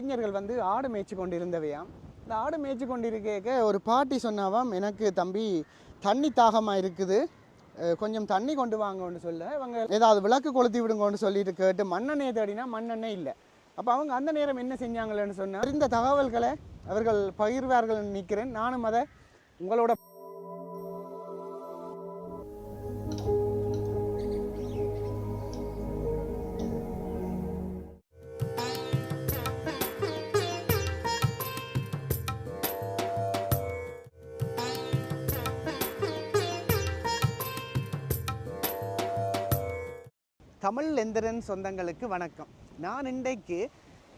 இளைஞர்கள் வந்து ஆடு மேய்ச்சி கொண்டு இருந்தவையாம் இந்த ஆடு மேய்ச்சி கொண்டு இருக்க ஒரு பாட்டி சொன்னாவாம் எனக்கு தம்பி தண்ணி தாகமாக இருக்குது. கொஞ்சம் தண்ணி கொண்டு வாங்கன்னு சொல்ல. இவங்க ஏதாவது விளக்கு கொளுத்தி விடுங்கன்னு சொல்லிட்டு கேட்டு மண்ணெண்ணே தேடினா மண்ணெண்ணெய் இல்லை. அப்போ அவங்க அந்த நேரம் என்ன செஞ்சாங்களேன்னு சொன்னால் இந்த தகவல்களை அவர்கள் பகிர்வார்கள் நிற்கிறேன் நானும் அதை உங்களோட தமிழ் எந்திரன் சொந்தங்களுக்கு வணக்கம். நான் இன்றைக்கு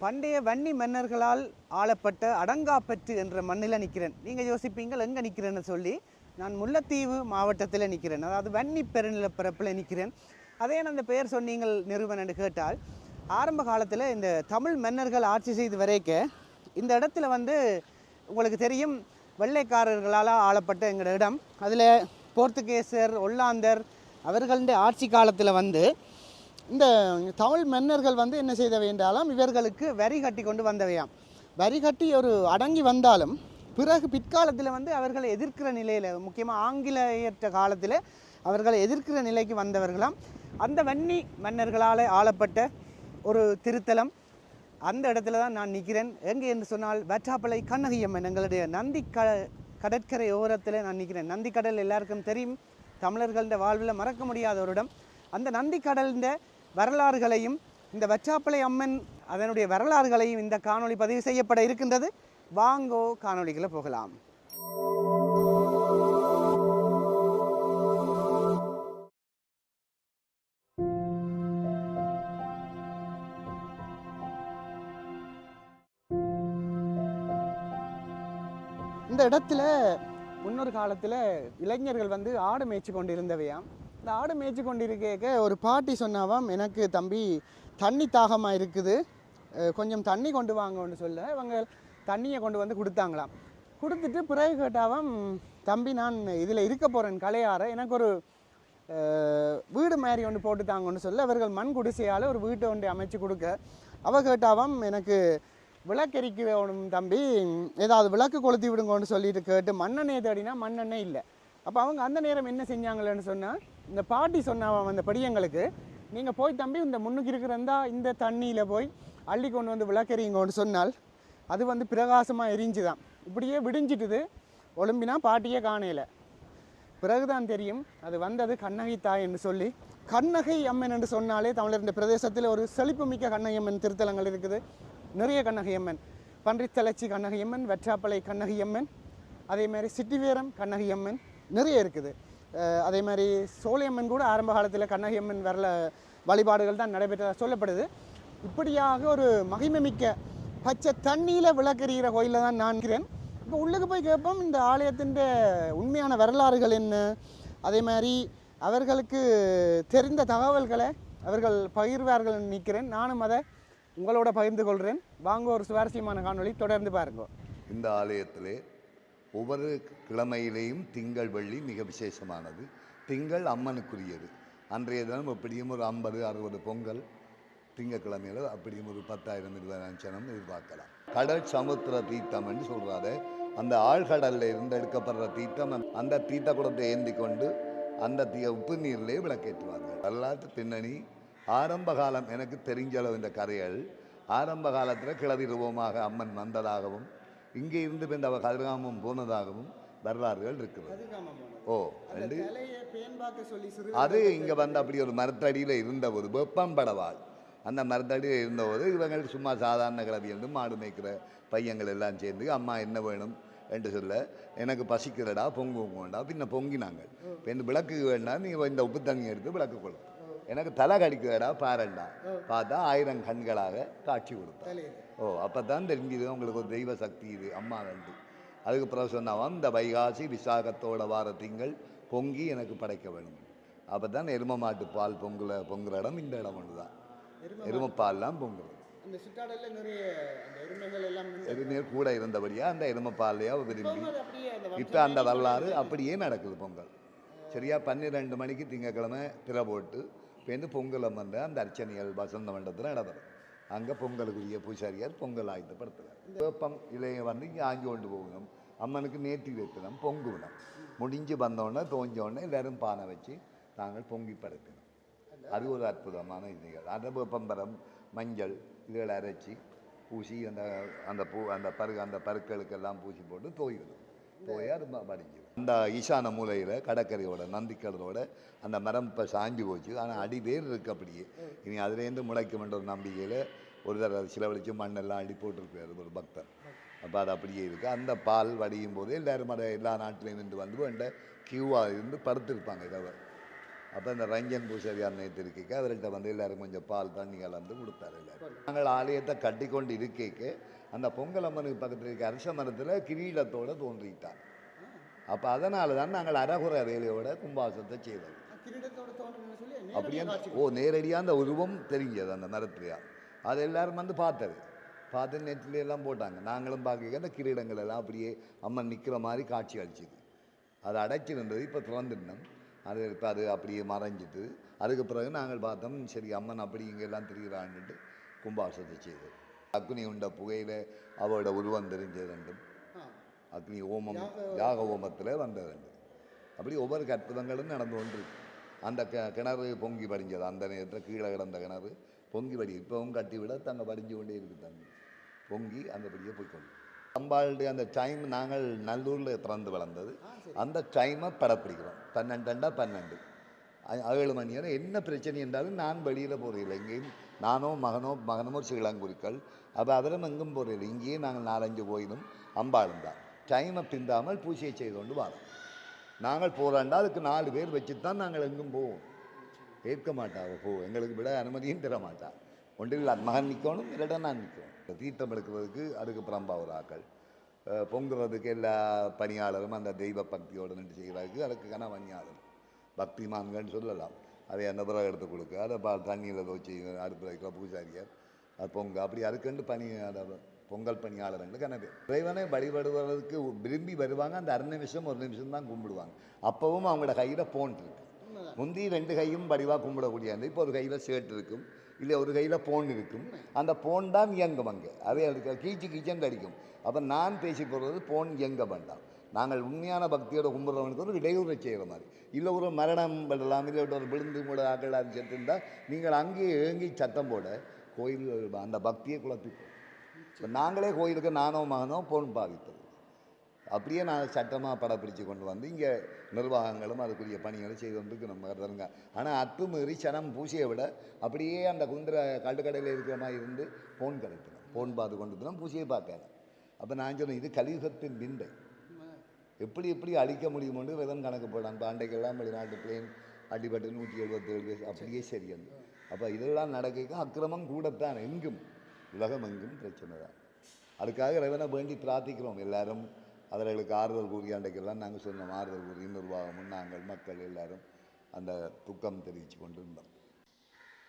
பண்டைய வன்னி மன்னர்களால் ஆளப்பட்ட அடங்காப்பற்று என்ற மண்ணில் நிற்கிறேன் நீங்கள் யோசிப்பீங்கள் எங்கே நிற்கிறேன்னு சொல்லி நான் முல்லைத்தீவு மாவட்டத்தில் நிற்கிறேன் அதாவது வன்னி பெருநிலப்பரப்பில் நிற்கிறேன் அதே அந்த பெயர் சொன்னீங்கள் நிறுவனம் என்று கேட்டால் ஆரம்ப காலத்தில் இந்த தமிழ் மன்னர்கள் ஆட்சி செய்து வரைக்க இந்த இடத்துல வந்து உங்களுக்கு தெரியும் வெள்ளைக்காரர்களால் ஆளப்பட்ட எங்களோட இடம். அதில் போர்த்துகேசர் ஒல்லாந்தர் அவர்களுடைய ஆட்சி காலத்தில் வந்து இந்த தமிழ் மன்னர்கள் வந்து என்ன செய்த வேண்டாலும் இவர்களுக்கு வரி கட்டி கொண்டு வந்தவையாம். வரி கட்டி ஒரு அடங்கி வந்தாலும் பிறகு பிற்காலத்தில் வந்து அவர்களை எதிர்க்கிற நிலையில் முக்கியமாக ஆங்கிலேயற்ற காலத்தில் அவர்களை எதிர்க்கிற நிலைக்கு வந்தவர்களாம். அந்த வன்னி மன்னர்களால் ஆளப்பட்ட ஒரு திருத்தலம் அந்த இடத்துல தான் நான் நிற்கிறேன். எங்கே என்று சொன்னால் வற்றாப்பளை கண்ணகியம்மன் எங்களுடைய நந்தி க கடற்கரை ஓரத்தில் நான் நிற்கிறேன். நந்தி கடல் எல்லாருக்கும் தெரியும். தமிழர்கள்ட வாழ்வில் மறக்க முடியாத ஒரு இடம். அந்த நந்தி கடல்ந்த வரலாறுகளையும் இந்த வச்சாப்பிளை அம்மன் அதனுடைய வரலாறுகளையும் இந்த காணொளி பதிவு செய்யப்பட இருக்கின்றது. வாங்கோ காணொளிகளை போகலாம். இந்த இடத்துல முன்னொரு காலத்தில் இளைஞர்கள் வந்து ஆடு மேய்ச்சி கொண்டு இருந்தவையாம் இந்த ஆடு மேய்ச்சி கொண்டு இருக்க ஒரு பாட்டி சொன்னாவாம் எனக்கு தம்பி தண்ணி தாகமாக இருக்குது. கொஞ்சம் தண்ணி கொண்டு வாங்கன்னு சொல்ல. இவங்க தண்ணியை கொண்டு வந்து கொடுத்தாங்களாம். கொடுத்துட்டு பிறகு கேட்டாவாம் தம்பி நான் இதில் இருக்க போகிறேன் கலையாற. எனக்கு ஒரு வீடு மாதிரி ஒன்று போட்டுட்டாங்க ஒன்று சொல்ல. அவர்கள் மண் குடிசையால் ஒரு வீட்டை ஒன்று அமைச்சு கொடுக்க. அவ கேட்டாவாம் எனக்கு விளக்கெரிக்கணும் தம்பி. ஏதாவது விளக்கு கொளுத்தி விடுங்கன்னு சொல்லிட்டு கேட்டு மண்ணெண்ணெய் தேடினா மண்ணெண்ணெய் இல்லை. அப்போ அவங்க அந்த நேரம் என்ன செஞ்சாங்களேன்னு சொன்னால் இந்த பாட்டி சொன்ன அந்த படியங்களுக்கு நீங்கள் போய் தம்பி இந்த முன்னுக்கு இருக்கிறந்தா இந்த தண்ணியில் போய் அள்ளி கொண்டு வந்து விளக்கறிங்கன்னு சொன்னால் அது வந்து பிரகாசமாக எரிஞ்சு தான் இப்படியே விடிஞ்சிட்டுது. ஒழும்பினா பாட்டியே காணையில பிறகுதான் தெரியும் அது வந்தது கண்ணகி தாய் என்று சொல்லி. கண்ணகை அம்மன் என்று சொன்னாலே தமிழர் இந்த பிரதேசத்தில் ஒரு செழிப்புமிக்க கண்ணகை அம்மன் திருத்தலங்கள் இருக்குது. நிறைய கண்ணகி அம்மன். பன்றித்தலைச்சி கண்ணகி அம்மன் வெற்றாப்பளை கண்ணகி அம்மன் அதே மாதிரி சிட்டிவேரம் கண்ணகி அம்மன் நிறைய இருக்குது. அதே மாதிரி சோழியம்மன் கூட ஆரம்ப காலத்தில் கண்ணகி அம்மன் வரல வழிபாடுகள் தான் நடைபெற்றதாக சொல்லப்படுது. இப்படியாக ஒரு மகிமைமிக்க பச்சை தண்ணியில் விளக்கெறிகிற கோயிலில் தான் நான் இருக்கிறேன். இப்போ உள்ளுக்கு போய் கேட்போம் இந்த ஆலயத்தின் உண்மையான வரலாறுகள் என்ன? அதே மாதிரி அவர்களுக்கு தெரிந்த தகவல்களை அவர்கள் பகிர்வார்கள் நிற்கிறேன் நானும் அதை உங்களோட பகிர்ந்து கொள்கிறேன் வாங்க ஒரு சுவாரஸ்யமான காணொளி தொடர்ந்து பாருங்க. இந்த ஆலயத்திலே ஒவ்வொரு கிழமையிலேயும் திங்கள் வெள்ளி மிக விசேஷமானது. திங்கள் அம்மனுக்குரியது. அன்றைய தினம் எப்படியும் ஒரு ஐம்பது அறுபது பொங்கல். திங்கக்கிழமையில் அப்படியும் ஒரு பத்தாயிரம் இருபதாயிரம் சனம் எதிர்பார்க்கலாம். கடல் சமுத்திர தீர்த்தம் என்று சொல்கிறாரு அந்த ஆழ்கடல்ல இருந்து எடுக்கப்படுற தீர்த்தம் அந்த- தீர்த்த குடத்தை ஏந்தி கொண்டு அந்த தீ உப்பு நீரிலே விளக்கேற்றுவார்கள். வரலாற்று பின்னணி ஆரம்ப காலம் எனக்கு தெரிஞ்சளவு இந்த கதைகள். ஆரம்ப காலத்தில் கிளவி ரூபமாக அம்மன் வந்ததாகவும் இங்கே இருந்து பின் அவ கதிர்காமம் போனதாகவும் வரலாறுகள் இருக்குது ஓ ரெண்டு. அது இங்கே வந்து அப்படி ஒரு மரத்தடியில் இருந்த ஒரு வெப்பம் படவாள் அந்த மரத்தடியில் இருந்தபோது இவங்க சும்மா சாதாரண கிளவி என்று மாடு மேய்க்கிற பையங்கள் எல்லாம் சேர்ந்து அம்மா என்ன வேணும்? என்று சொல்ல எனக்கு பசிக்கிறடா பொங்குவோண்டா பின்ன பொங்கினாங்க. இப்போ இந்த விளக்கு வேண்டாம் நீ இந்த உப்பு தண்ணி எடுத்து விளக்கு கொடு. எனக்கு தலை கடிக்கிறடா பாரண்டா பார்த்தா ஆயிரம் கண்களாக காட்சி கொடுத்தா. ஓ அப்போ தான் தெரிஞ்சுது உங்களுக்கு ஒரு தெய்வ சக்தி இது அம்மா நன்றி. அதுக்கு பிறகு சொன்னவன் இந்த வைகாசி விசாகத்தோட வார திங்கள் பொங்கி எனக்கு படைக்க வேணும். அப்போ தான் எரும மாட்டு பால் பொங்குல பொங்குற இடம் இந்த இடம் ஒன்று தான் எருமப்பால்லாம் பொங்குறது அந்த நிறைய எருமைகள் எல்லாம் கூட இருந்தபடியா அந்த எருமப்பாலையா விரும்பி இப்போ அந்த வரலாறு அப்படியே நடக்குது பொங்கல். சரியா பன்னிரெண்டு மணிக்கு திங்கக்கிழமை திரை போட்டு பொங்கல் வந்து அந்த அர்ச்சனைகள் வசந்த மண்டபத்தில் நடந்தது. அங்கே பொங்கலுக்குரிய பூசாரியார் பொங்கல் ஆயத்தப்படுத்துகிறார் வேப்பம் இலையை வந்து இங்கே ஆஞ்சு கொண்டு போகணும். அம்மனுக்கு நேர்த்தி வைக்கணும் பொங்குவிடும் முடிஞ்சு வந்தோடனே தோஞ்சோடனே எல்லாரும் பானை வச்சு நாங்கள் பொங்கி படைக்கணும். அது ஒரு அற்புதமான இதுகள் அந்த வேப்பம்பரம் மஞ்சள் இதுகளை அரைச்சி பூசி அந்த அந்த பூ அந்த பரு அந்த பருக்களுக்கெல்லாம் பூசி போட்டு தோயிடும் தோயா அது மடிஞ்சிடும் அந்த ஈசான மூலையில் கடற்கரையோட நந்திக்கடலோட அந்த மரம் இப்போ சாஞ்சி போச்சு. ஆனால் அடி வேர் இருக்கு அப்படியே. இனி அதுலேருந்து முளைக்குமென்ற ஒரு நம்பிக்கையில் ஒரு தடவை சிலவழிச்சு மண்ணெல்லாம் அடி போட்டிருக்கிறார் ஒரு பக்தர். அப்போ அது அப்படியே இருக்குது அந்த பால் வடியும் போது எல்லாரும் மட எல்லா நாட்டிலையும் இருந்து வந்து வேண்ட கியூவாக இருந்து படுத்திருப்பாங்க இரவு அப்போ இந்த ரஞ்சன் பூசாரியார் நேற்று இருக்க அவர்கிட்ட வந்து எல்லாரும் கொஞ்சம் பால் தண்ணி கலந்து கொடுத்தாரு எல்லாரும். நாங்கள் ஆலயத்தை கட்டி கொண்டு இருக்கேக்கு. அந்த பொங்கல் அம்மனுக்கு பக்கத்தில் இருக்க அரச மரத்தில் கிரீடத்தோடு தோன்றிட்டார். அப்போ அதனால தான் நாங்கள் அறகுற வேலையோட கும்பாசத்தை செய்தோம் அப்படியே ஓ நேரடியாக அந்த உருவம் தெரிஞ்சது அந்த மரத்துலையா அது எல்லாரும் வந்து பார்த்தது. பார்த்து நெட்டில் எல்லாம் போட்டாங்க. நாங்களும் பார்க்க அந்த கிரீடங்கள் எல்லாம் அப்படியே அம்மன் நிற்கிற மாதிரி காட்சி அளிச்சுது. அது அடைச்சிருந்தது இப்போ திறந்துருந்தோம். அது இப்போ அது அப்படியே மறைஞ்சிட்டு அதுக்கு பிறகு நாங்கள் பார்த்தோம் சரி அம்மன் அப்படி இங்கெல்லாம் திரிகிறான்னுட்டு கும்பாசத்தை செய்தது. அக்னி உண்ட புகையில் அவளோட உருவம் தெரிஞ்சது ரெண்டும். அக்னி ஓமம் யாக ஓமத்தில் வந்தது ரெண்டு அப்படி ஒவ்வொரு அற்புதங்களும் நடந்து கொண்டிருக்கு. அந்த க கிணறு பொங்கி படிஞ்சது. அந்த நேரத்தில் கீழே கிடந்த கிணறு பொங்கி படி இப்போவும் கட்டி விட தங்க படிஞ்சு கொண்டே இருக்கு தண்ணி. பொங்கி அந்தபடியே போய்க்கொண்டு. அம்பாளுடைய அந்த டைம் நாங்கள் நல்லூரில் திறந்து வளர்ந்தது. அந்த டைமை படப்பிடிக்கிறோம். பன்னெண்டு அ- ஏழு மணி நேரம் என்ன பிரச்சனை என்றாலும் நான் வெளியில் போகிறதில்லை எங்கேயும் நானோ மகனோ மகனமோ ஸ்ரீலங்குருக்கள் அப்போ அவரும் எங்கும் போகிறதில்லை இங்கேயே நாங்கள் நாலஞ்சு கோயிலும் அம்பாளும் தான். டைமை பிந்தாமல் பூஜையை செய்து கொண்டு வரோம் நாங்கள் போகிறாண்டா அதுக்கு நாலு பேர் வச்சு தான் நாங்கள் எங்கும் போவோம். ஏற்க மாட்டாவ போ எங்களுக்கு விட அனுமதியும் தர மாட்டா. ஒன்றில் அது மகன் நிற்கணும் இல்லாட்டா நான் நிற்கணும் தீர்த்தம் எடுக்கிறதுக்கு அதுக்கு புறம்பா ஒரு ஆக்கள். பொங்குறதுக்கு எல்லா பணியாளரும் அந்த தெய்வ பக்தியோடு நின்று செய்கிறாருக்கு அதுக்கு பக்தி மான்கன் சொல்லலாம். அதை அந்த பிறகு எடுத்து கொடுக்க. அதை பா தண்ணியில் வச்சு அடுப்பு வைக்கிற பூஜாரியார் அது பொங்க. அப்படி அதுக்குண்டு பணி அதை பொங்கல் பணியாளர்கள் கன பேர் இறைவனை வழிபடுவதற்கு விரும்பி வருவாங்க. அந்த அரை நிமிஷம் ஒரு நிமிஷம் தான் கும்பிடுவாங்க. அப்பவும் அவங்களோட கையில் போன் இருக்கு. முந்தி ரெண்டு கையும் வடிவாக கும்பிடக்கூடிய அந்த இப்போ ஒரு கையில் ஷர்ட் இருக்கும். இல்லை ஒரு கையில் போன் இருக்கும். அந்த போன் தான் இயங்கும் அங்கே. அதே அதுக்கு கீச்சு கீச்சன்னு அடிக்கும் அப்போ நான் பேசி போகிறது போன் இயங்க வேண்டாம். நாங்கள் உண்மையான பக்தியோட கும்பிட்றவனுக்கு ஒரு இடையூறு செய்கிற மாதிரி. இல்லை ஒரு மரணம் பண்ணலாம் இல்லை ஒரு விழுந்து கூட ஆக்கள் செத்துருந்தா நீங்கள் அங்கேயே ஏங்கி சத்தம் போட கோயில் அந்த பக்தியை குழப்பிப்போம் இப்போ நாங்களே கோயிலுக்கு நானோ மகனோ போன் பாவித்தது. அப்படியே நான் சட்டமாக படப்பிடிச்சு கொண்டு வந்து இங்கே நிர்வாகங்களும் அதுக்குரிய பணிகளும் செய்து கொண்டு நம்ம கருதுங்க ஆனால் அத்துமீறி சனம் பூசியை விட அப்படியே அந்த குந்திர கல்லுக்கடையில் இருக்கிற மாதிரி இருந்து போன் கிடைக்கணும். போன் பார்த்து கொண்டு போனால் பூசியை பார்க்கல. அப்போ நான் சொன்னேன் இது கலியுகத்தின் விந்தை. எப்படி எப்படி அழிக்க முடியுமோன்னு விதம் கணக்கு போடலாம் இப்போ அண்டைக்கெல்லாம் வெளிநாட்டு பிளேன் அடிபட்டு நூற்றி எழுபத்தேழு அப்படியே சரியந்து அப்போ இதெல்லாம் நடக்க அக்கிரமம் கூடத்தான். எங்கும் உலகமெங்கும் பிரச்சனை தான். அதுக்காக இறைவனை வேண்டி பிரார்த்திக்கிறோம் எல்லாரும். அவர்களுக்கு ஆறுதல் கூறி அன்றைக்கெல்லாம் நாங்கள் சொன்னோம் ஆறுதல் கூறி நிர்வாகமும் நாங்கள் மக்கள் எல்லாரும் அந்த துக்கம் தெரிவித்து கொண்டிருந்தோம்.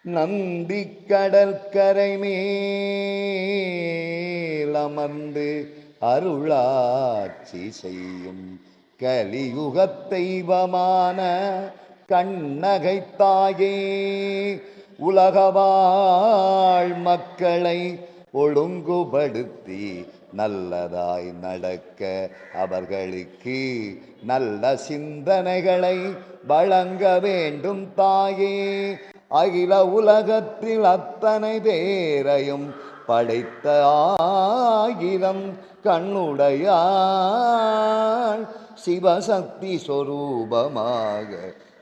நந்தி கடற்கரை மேல் அமர்ந்து அருளாட்சி செய்யும் கலியுகத் தெய்வமான கண்ணகை தாயே உலகவாழ் மக்களை ஒழுங்குபடுத்தி நல்லதாய் நடக்க அவர்களுக்கு நல்ல சிந்தனைகளை வழங்க வேண்டும் தாயே. அகில உலகத்தில் அத்தனை பேரையும் படைத்த ஆயிரம் கண்ணுடையாள் சிவசக்தி சொரூபமாக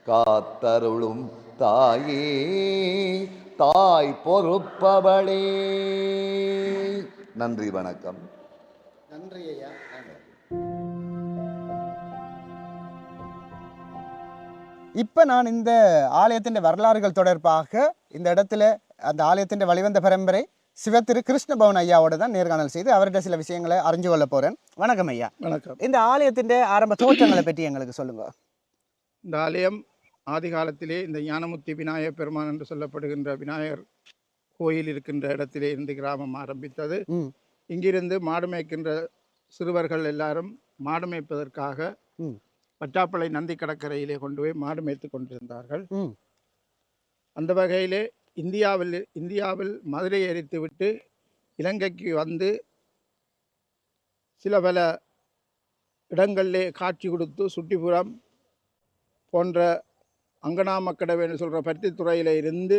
காத்தருளும் தாயே தாய் பொறுப்பவளே. நன்றி வணக்கம். நன்றி ஐயா இப்போ நான் இந்த ஆலயத்தின் வரலாறுகள் தொடர்பாக இந்த இடத்துல அந்த ஆலயத்தின் வழிவந்த பரம்பரை சிவத்திரு கிருஷ்ணபவன் ஐயாவோட தான் நேர்காணல் செய்து அவர்கிட்ட சில விஷயங்களை அறிஞ்சு கொள்ள போறேன். வணக்கம் ஐயா. வணக்கம். இந்த ஆலயத்தின் ஆரம்ப தோற்றங்களை பற்றி எங்களுக்கு சொல்லுங்க. இந்த ஆலயம் ஆதி காலத்திலே இந்த ஞானமுத்தி விநாயகர் பெருமான் என்று சொல்லப்படுகின்ற விநாயகர் கோயில் இருக்கின்ற இடத்திலே இருந்து கிராமம் ஆரம்பித்தது. இங்கிருந்து மாடு மேய்க்கின்ற சிறுவர்கள் எல்லாரும் மாடு மேய்ப்பதற்காக. பச்சாப்பளை நந்தி கடற்கரையிலே கொண்டு போய் மாடு மேய்த்து கொண்டிருந்தார்கள். அந்த வகையிலே இந்தியாவில் இந்தியாவில் மதுரை எரித்துவிட்டு இலங்கைக்கு வந்து சில பல இடங்களிலே காட்சி கொடுத்து சுட்டிப்புறம் போன்ற அங்கனாமக்கடவைன்னு சொல்கிற பருத்தித்துறையில் இருந்து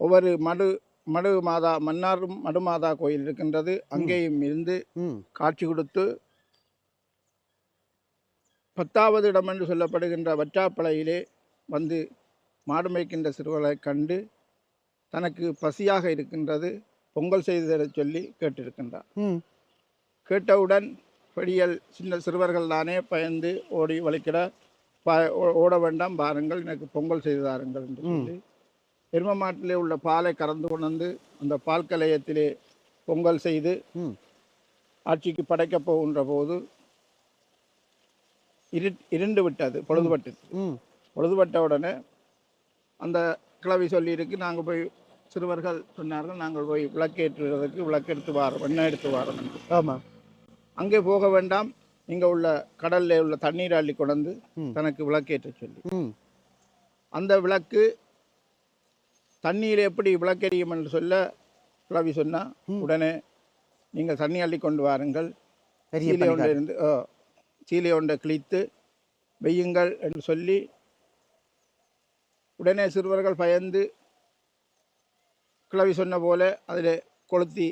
ஒவ்வொரு மடு மடு மாதா மன்னார் மடு மாதா கோயில் இருக்கின்றது. அங்கேயும் இருந்து காட்சி கொடுத்து பத்தாவது இடம் என்று சொல்லப்படுகின்ற வற்றாப்பளையிலே வந்து மாடு மேய்க்கின்ற சிறுவர்களை கண்டு தனக்கு பசியாக இருக்கின்றது பொங்கல் செய்து தரச் சொல்லி கேட்டிருக்கின்றார். கேட்டவுடன் பெடியல் சின்ன சிறுவர்கள் தானே பயந்து ஓடி வலிக்கிட பா ஓட வேண்டாம் பாருங்கள் எனக்கு பொங்கல் செய்து தாருங்கள் என்று சொல்லி எரும மாட்டிலே உள்ள பாலை கறந்து கொண்டு வந்து அந்த பால் கலையத்திலே பொங்கல் செய்து ஆட்சிக்கு படைக்கப் போகின்ற போது இரு இருண்டு விட்டது பொழுதுபட்டு ம். பொழுதுபட்ட உடனே அந்த கிழவி சொல்லியிருக்கு நாங்கள் போய் சிறுவர்கள் சொன்னார்கள் நாங்கள் போய் விளக்கேற்றுவதற்கு விளக்கெடுத்து வாரோம் எண்ணெய் எடுத்து வாரோம். ஆமாம் அங்கே போக வேண்டாம் இங்கே உள்ள கடல்ல உள்ள தண்ணீர் அள்ளி கொண்டு. தனக்கு விளக்கேற்ற சொல்லி அந்த விளக்கு தண்ணீர் எப்படி விளக்கெரியும் என்று சொல்ல கிழவி சொன்னா உடனே நீங்கள் தண்ணி அள்ளி கொண்டு வாருங்கள் சீலை ஒன்றை. இருந்து சீலை ஒன்றை கிழித்து வெய்யுங்கள் என்று சொல்லி உடனே சிறுவர்கள் பயந்து கிழவி சொன்ன போல அதில் கொளுத்தி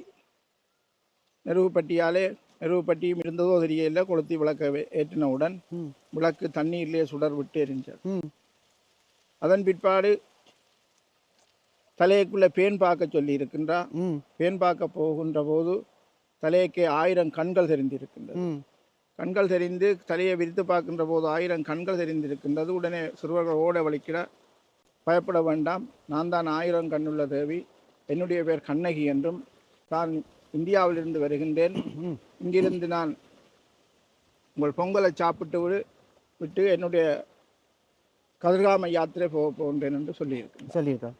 நெருவுப்பட்டியாலே நெருவுப்பட்டியும் இருந்ததோ தெரியல கொளுத்தி விளக்க ஏற்றினவுடன் ம். விளக்கு தண்ணீரிலே சுடர் விட்டு எரிஞ்சது. ம். அதன் பிற்பாடு தலையைக்குள்ளே பேன் பார்க்க சொல்லி இருக்கின்றா ம். பேன் பார்க்க போகின்ற போது தலையைக்கு ஆயிரம் கண்கள் தெரிந்திருக்கின்றது. கண்கள் தெரிந்து தலையை விரித்து பார்க்கின்ற போது ஆயிரம் கண்கள் தெரிந்திருக்கின்றது. உடனே சிறுவர்கள் ஓட வலிக்கிற பயப்பட வேண்டாம். நான் தான் ஆயிரம் கண்ணுள்ள தேவி. என்னுடைய பேர் கண்ணகி என்றும் நான் இந்தியாவிலிருந்து வருகின்றேன். இங்கிருந்து நான் உங்கள் பொங்கலை சாப்பிட்டு விடு விட்டு என்னுடைய கதிர்காம யாத்திரை போக போகின்றேன் என்று சொல்லியிருக்கிறேன். சொல்லியிருக்கோம்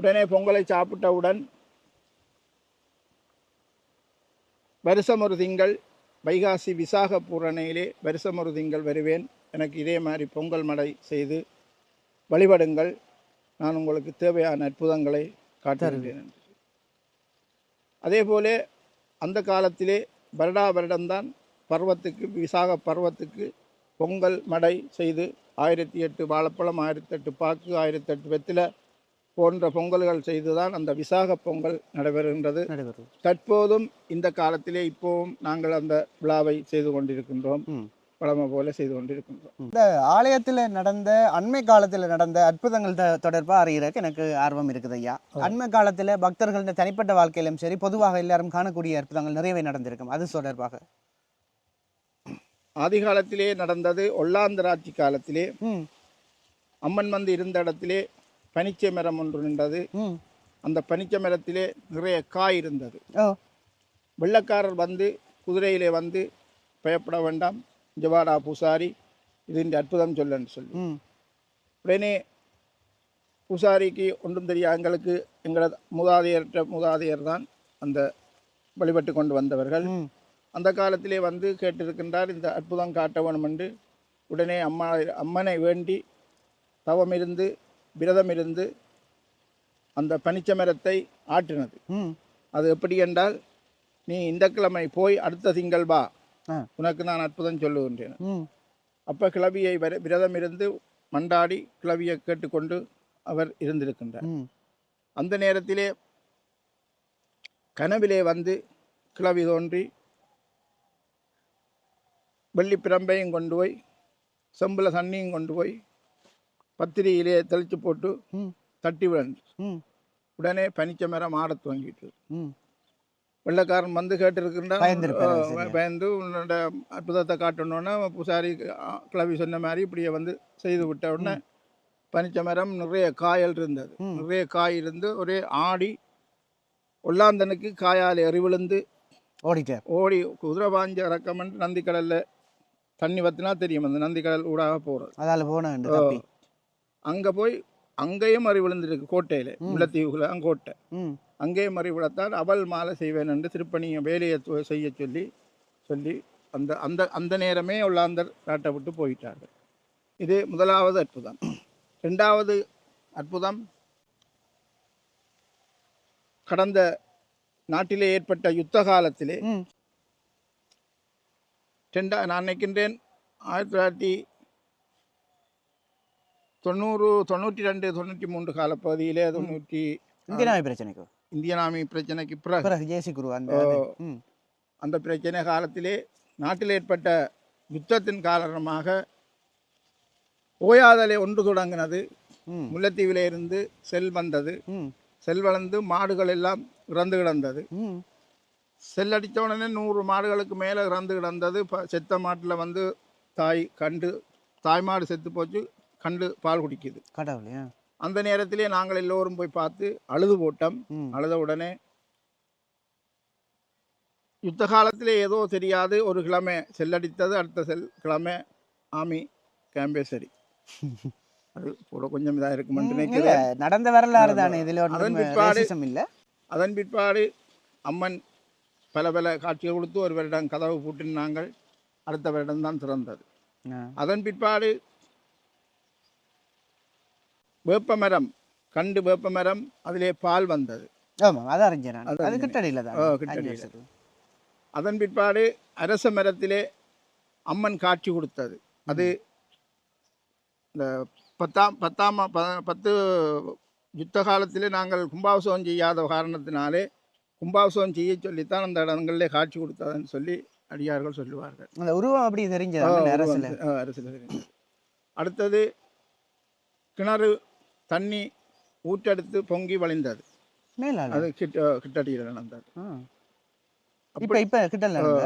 உடனே பொங்கலை சாப்பிட்டவுடன் வருஷம் ஒரு திங்கள் வைகாசி விசாக பூரணையிலே வருஷம் ஒரு திங்கள் வருவேன். எனக்கு இதே மாதிரி பொங்கல் மடை செய்து வழிபடுங்கள். நான் உங்களுக்கு தேவையான அற்புதங்களை காட்டுகிறேன். அதே போல அந்த காலத்திலே வருடா வருடம்தான் பருவத்துக்கு விசாக பருவத்துக்கு பொங்கல் மடை செய்து ஆயிரத்தி எட்டு வாழைப்பழம் ஆயிரத்தி எட்டு பாக்கு ஆயிரத்தி எட்டு வெத்திலை போன்ற பொங்கல்கள் செய்துதான் அந்த விசாக பொங்கல் நடைபெறுகின்றது. தற்போதும் இந்த காலத்திலே இப்போவும் நாங்கள் அந்த விழாவை செய்து கொண்டிருக்கின்றோம். ம் பழமை போல செய்து கொண்டிருக்கின்றோம். இந்த ஆலயத்தில் நடந்த அண்மை காலத்தில் நடந்த அற்புதங்கள் த- தொடர்பா அறிகிறதுக்கு எனக்கு ஆர்வம் இருக்குது ஐயா. அண்மை காலத்தில் பக்தர்கள் தனிப்பட்ட வாழ்க்கையிலும் சரி பொதுவாக எல்லாரும் காணக்கூடிய அற்புதங்கள் நிறையவே நடந்திருக்கும். அது தொடர்பாக. ஆதி காலத்திலே நடந்தது ஒல்லாந்தராட்சி காலத்திலே. அம்மன் வந்து இருந்த இடத்திலே பனிச்சை மரம் ஒன்று நின்றது. அந்த பனிச்சை மரத்திலே நிறைய காய் இருந்தது. வெள்ளக்காரர் வந்து குதிரையிலே வந்து பயப்பட வேண்டாம். ஜவாடா பூசாரி இது இந்த அற்புதம் சொல்லன்னு சொல்லி. ம். உடனே பூசாரிக்கு ஒன்றும் தெரியாது எங்களுக்கு எங்களது மூதாதையர்கிட்ட மூதாதையர் தான் அந்த வழிபட்டு கொண்டு வந்தவர்கள். அந்த காலத்திலே வந்து கேட்டிருக்கின்றார் இந்த அற்புதம் காட்ட வேணும் என்று உடனே அம்மா அம்மனை வேண்டி தவம் இருந்து விரதம் இருந்து அந்த பனிச்ச மரத்தை ஆட்டினது ம். அது எப்படி என்றால் நீ இந்த கிழமை போய் அடுத்த திங்கள் வா. உனக்கு நான் அற்புதம் சொல்லுகின்றேன். அப்போ கிளவியை வர விரதம் இருந்து மண்டாடி கிளவியை கேட்டுக்கொண்டு அவர் இருந்திருக்கின்றார். அந்த நேரத்திலே கனவிலே வந்து கிளவி தோன்றி வெள்ளி பிரம்பையும் கொண்டு போய் செம்பில் தண்ணியும் கொண்டு போய் பத்திரியிலே தெளித்து போட்டு தட்டி விழுந்து உடனே பனிச்ச மரம் ஆடத் துவங்கிட்டு வெள்ளக்காரன் வந்து கேட்டிருக்கின்றான். பயந்து உன்னோட அற்புதத்தை காட்டணுன்னா பூசாரி கிளவி சொன்ன மாதிரி இப்படியே வந்து செய்து விட்ட உடனே பனிச்ச மரம் நிறைய காயல் இருந்தது. நிறைய காய் இருந்து ஒரே ஆடி ஒல்லாந்தனுக்கு காயால் எறிவிழுந்து ஓடிட்டார். ஓடி குதிரை பாஞ்ச இறக்கமென்று நந்திக்கடல்ல தண்ணி வத்தினா தெரியும் அந்த நந்திக்கடல் ஊடாக போகிறது அதால போன தப்பி அங்கே போய் அங்கேயும் அறி விழுந்திருக்கு கோட்டையில் முல்லைத்தீவுக்குள்ள கோட்டை ம் அங்கேயும் அறி விழத்தான் அவள் மாலை செய்வேன் என்று திருப்பணியை வேலையை செய்ய சொல்லி சொல்லி அந்த அந்த அந்த நேரமே உள்ளாந்தர் நாட்டை விட்டு போயிட்டார்கள். இது முதலாவது அற்புதம். ரெண்டாவது அற்புதம் கடந்த நாட்டிலே ஏற்பட்ட யுத்த காலத்திலே ரெண்டா நான் நினைக்கின்றேன் ஆயிரத்தி தொள்ளாயிரத்தி தொண்ணூறு தொண்ணூற்றி ரெண்டு தொண்ணூற்றி மூன்று காலப்பகுதியிலே தொண்ணூற்றி இந்தியனாவை பிரச்சனைக்கு இந்தியன் ஆர்மி பிரச்சனைக்கு பிறகு பிறகு ஜேசி குரு அந்த அந்த பிரச்சனை காலத்திலே நாட்டில் ஏற்பட்ட யுத்தத்தின் காரணமாக ஓயாதலை ஒன்று தொடங்கினது. முல்லைத்தீவிலே இருந்து செல் வந்தது. செல் வளர்ந்து மாடுகள் எல்லாம் இறந்து கிடந்தது. செல் அடித்த உடனே நூறு மாடுகளுக்கு மேலே இறந்து கிடந்தது. செத்த மாட்டில் வந்து தாய் கண்டு தாய் மாடு செத்து போச்சு. கண்டு பால் குடிக்குது. கடவுளையா அந்த நேரத்திலே நாங்கள் எல்லோரும் போய் பார்த்து அழுது போட்டோம். அழுத உடனே யுத்த காலத்திலே ஏதோ தெரியாது. ஒரு கிழமை செல்லடித்தது அடுத்த செல் கிழமை ஆமி கேம்பே சரி. அது கூட கொஞ்சம் இதாக இருக்குமென்று ம், இல்ல நினைக்கிறேன் நடந்த வரலாறு தானே. இதுல அதன் பிற்பாடு- இல்ல. அதன் பிற்பாடு அம்மன் பல பல காட்சிகள் கொடுத்து ஒரு வருடம் கதவு பூட்டினாங்கள். அடுத்த வருடம் தான் திறந்தது. அதன் பிற்பாடு வேப்பமரம் கண்டு வேப்பமரம் அதிலே பால் வந்தது. அது அறிஞ்சேன் அது. கிட்டடியில தான். கிட்டடியில. அதன் பிற்பாடு அரச மரத்திலே அம்மன் காட்சி கொடுத்தது. அது இந்த பத்தாம் பத்தாம் பத்து யுத்த காலத்திலே நாங்கள் கும்பாபிஷேகம் செய்யாத காரணத்தினாலே கும்பாபிஷேகம் செய்ய சொல்லித்தான் அந்த இடங்களிலே காட்சி கொடுத்ததுன்னு சொல்லி அடியார்கள் சொல்லுவார்கள். அந்த உருவம் அப்படி தெரிஞ்சது அரசுல. அடுத்தது கிணறு தண்ணி ஊற்றெடுத்து பொங்கி வழிந்தது. மேலால அது கிட்ட கிட்டடியில் நடந்தது. இப்ப இப்ப?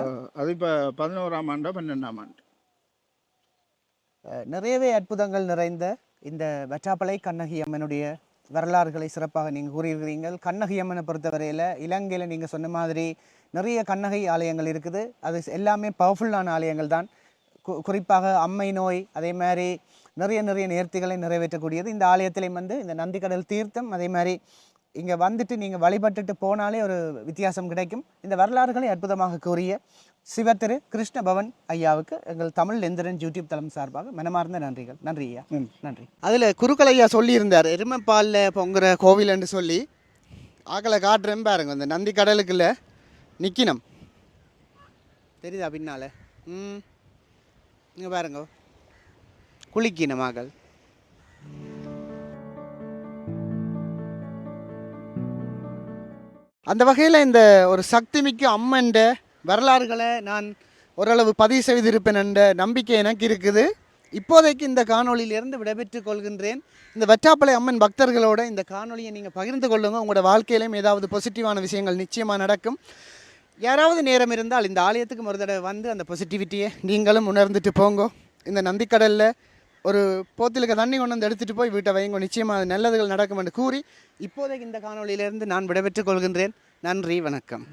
ஆ, அது இப்போ பதினோராம் ஆண்டா பன்னெண்டாம் ஆண்டு. நிறையவே அற்புதங்கள் நிறைந்த இந்த வற்றாப்பளை கண்ணகி அம்மனுடைய வரலாறுகளை சிறப்பாக நீங்கள் கூறியிருக்கிறீர்கள். கண்ணகி அம்மனை பொறுத்தவரையில் இலங்கையில் நீங்கள் சொன்ன மாதிரி நிறைய கண்ணகை ஆலயங்கள் இருக்குது. அது எல்லாமே பவர்ஃபுல்லான ஆலயங்கள் தான். குறிப்பாக அம்மை நோய் அதே மாதிரி நிறைய நிறைய நேர்த்திகளை நிறைவேற்றக்கூடியது. இந்த ஆலயத்திலையும் வந்து இந்த நந்திக்கடல் தீர்த்தம் அதே மாதிரி இங்கே வந்துட்டு நீங்கள் வழிபட்டுட்டு போனாலே ஒரு வித்தியாசம் கிடைக்கும். இந்த வரலாறுகளை அற்புதமாக கூறிய சிவத்திரு கிருஷ்ண பவன் ஐயாவுக்கு எங்கள் தமிழ் எந்திரன் யூடியூப் தளம் சார்பாக மனமார்ந்த நன்றிகள். நன்றி ஐயா. நன்றி. அதில் குருக்கள் ஐயா சொல்லியிருந்தார் எருமைப்பாலில் பொங்குற கோவில்னு சொல்லி. ஆக்களை காட்டுறேன் பாருங்க இந்த நந்தி கடலுக்குள்ள நிற்கணும் தெரியுதா பின்னால? ம். இங்கே பாருங்க. குளிக்கணும் மகள். அந்த வகையில் இந்த ஒரு சக்திமிக்க அம்மன்ட வரலாறுகளை நான் ஓரளவு பதிவு செய்திருப்பேன் என்ற நம்பிக்கை எனக்கு இருக்குது. இப்போதைக்கு இந்த காணொலியிலிருந்து விடைபெற்றுக் கொள்கின்றேன். இந்த வெற்றாப்பளை அம்மன் பக்தர்களோட இந்த காணொலியை நீங்கள் பகிர்ந்து கொள்ளுங்கள் உங்களோட வாழ்க்கையிலும் ஏதாவது பாசிட்டிவான விஷயங்கள் நிச்சயமாக நடக்கும். யாராவது நேரம் இருந்தால் இந்த ஆலயத்துக்கு ஒரு தடவை வந்து அந்த பாசிட்டிவிட்டியை நீங்களும் உணர்ந்துட்டு போங்கோ. இந்த நந்திக்கடலில் ஒரு போத்திலுக்கு தண்ணி கொண்டு வந்து எடுத்துகிட்டு போய் வீட்டை வைங்க நிச்சயமாக அது நல்லதுகள் நடக்கும் என்று கூறி இப்போதைக்கு இந்த காணொலியிலிருந்து நான் விடைபெற்றுக் கொள்கின்றேன். நன்றி வணக்கம்.